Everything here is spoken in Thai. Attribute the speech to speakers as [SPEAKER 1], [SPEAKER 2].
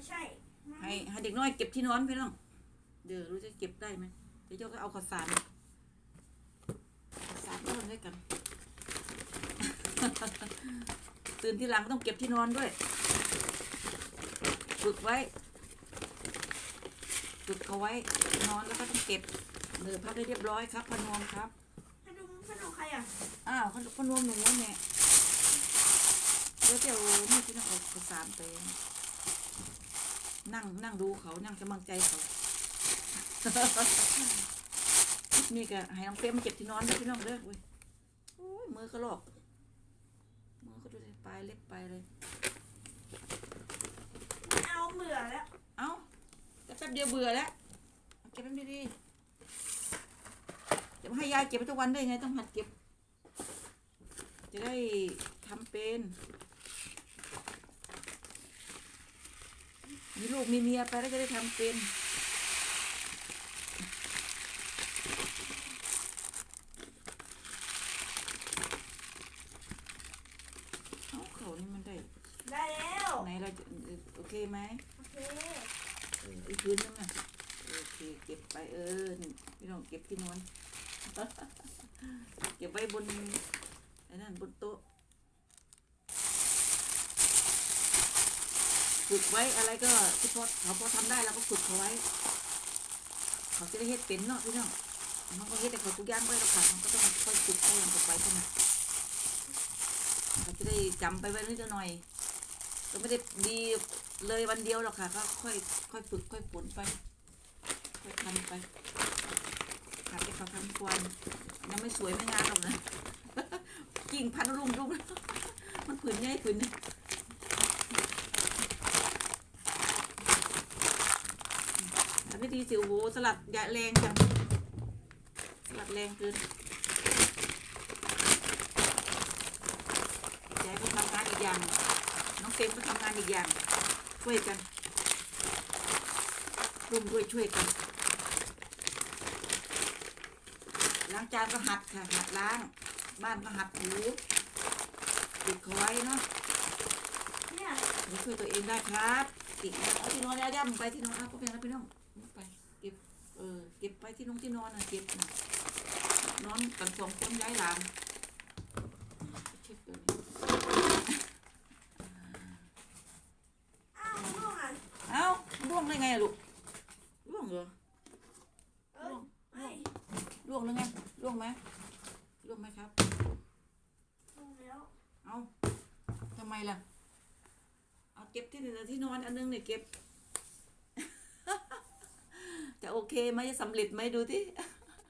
[SPEAKER 1] ไม่ใช่
[SPEAKER 2] ให้ให้เด็กน้อยเก็บที่นอนพี่น้อง เดี๋ยวรู้จะเก็บได้ไหมเดี๋ยวโยกก็เอาข้าวสารข้าวสารก็ทำด้วยกัน ตื่นที่หลังต้องเก็บที่นอนด้วย ฝึกไว้ ฝึกเขาไว้ นอนแล้วก็ต้องเก็บเนือพับให้เรียบร้อยครับ พนวมครับ
[SPEAKER 1] ขนมขนมใครอะ
[SPEAKER 2] อ้าวพนวมหนูเนี่ยเดี๋ยวเดี๋ยวนี่พี่น้องเอาข้าวสารไป นั่งนั่งดูเขานั่งกำลังใจเขานี่ก็ให้น้องเป้มาเก็บที่นอนด้วยพี่น้องเด้อเว้ยโอ้ยมือก็ลอกมือก็ดูสิปลายเล็บปลายเลย
[SPEAKER 1] ไม่เอาเบื่อแล้ว
[SPEAKER 2] เอ้าแต่แป๊บเดียวเบื่อแล้วเอาเก็บให้ดีๆจะมาให้ยายเก็บไปทุกวันได้ไงต้องหัดเก็บ จะได้ทำเป็น มีลูกมีเมียไปแล้วจะได้ทำเป็นเอ้าเขานี่มันได้
[SPEAKER 1] ได้แล้ว
[SPEAKER 2] ไหนเราจะโอเคไหม
[SPEAKER 1] โอเค
[SPEAKER 2] เอออีกพื้นนึงอะโอเคเก็บไปเออนี่พี่น้องเก็บที่นอนเก็บไว้บนไอ้นั่นบนโต๊ะ ฝึกไว้อะไรก็ที่พอเขาพอทำได้เราก็ฝึกเขาไว้ เขาจะได้เฮ็ดเป็นเนาะพี่น้องมันก็เฮ็ดแต่เขาทุกอย่างไว้แล้วค่ะมันก็ต้องค่อยฝึกค่อยอย่างต่อไปใช่ไหมเขาจะได้จำไปไว้นิดหน่อยก็ไม่ได้ดีเลยวันเดียวหรอกค่ะก็ค่อยค่อยฝึกค่อยฝนไปค่อยทำไปหัดให้เขาทำทุกวันยังไม่สวยไม่งามหรอกนะกิ่งพันรุ่มรุ่มมันผืนใหญ่ผืนนี่ทำ ได้ดีสิโอ้โหสลัดยาแรงจังสลัดแรงเกินยายก็ทำงานอีกอย่าง น้องเฟรมก็ทำงานอีกอย่าง ช่วยกันร่วมด้วยช่วยกันล้างจานก็หัดค่ะหัดล้าง บ้านก็หัดถูติดเขาไว้เนาะ
[SPEAKER 1] เนี่ย
[SPEAKER 2] หนูช่วยตัวเองได้ครับติดเอาที่นอนแล้วย่ำไปที่นอนเอาก็เป็นแล้วพี่น้องไปเก็บ เออ เก็บไปที่นอนที่นอนนะเก็บนะนอนกันสองคนย้ายหลานเช็ดตัวนี้
[SPEAKER 1] อ้าวร่วงอะ
[SPEAKER 2] เอ้าร่วงได้ไงลูกร่วงเหรอ
[SPEAKER 1] เอ้ยไม่
[SPEAKER 2] ล่วงหรือไงล่วงไหมล่วงไหมครับ
[SPEAKER 1] ร่วงแล้ว
[SPEAKER 2] เอาทำไมล่ะ เอาเก็บที่หนึ่งที่นอนอันนึงเนี่ยเก็บ จะโอเคไหมจะสำเร็จไหมดูที่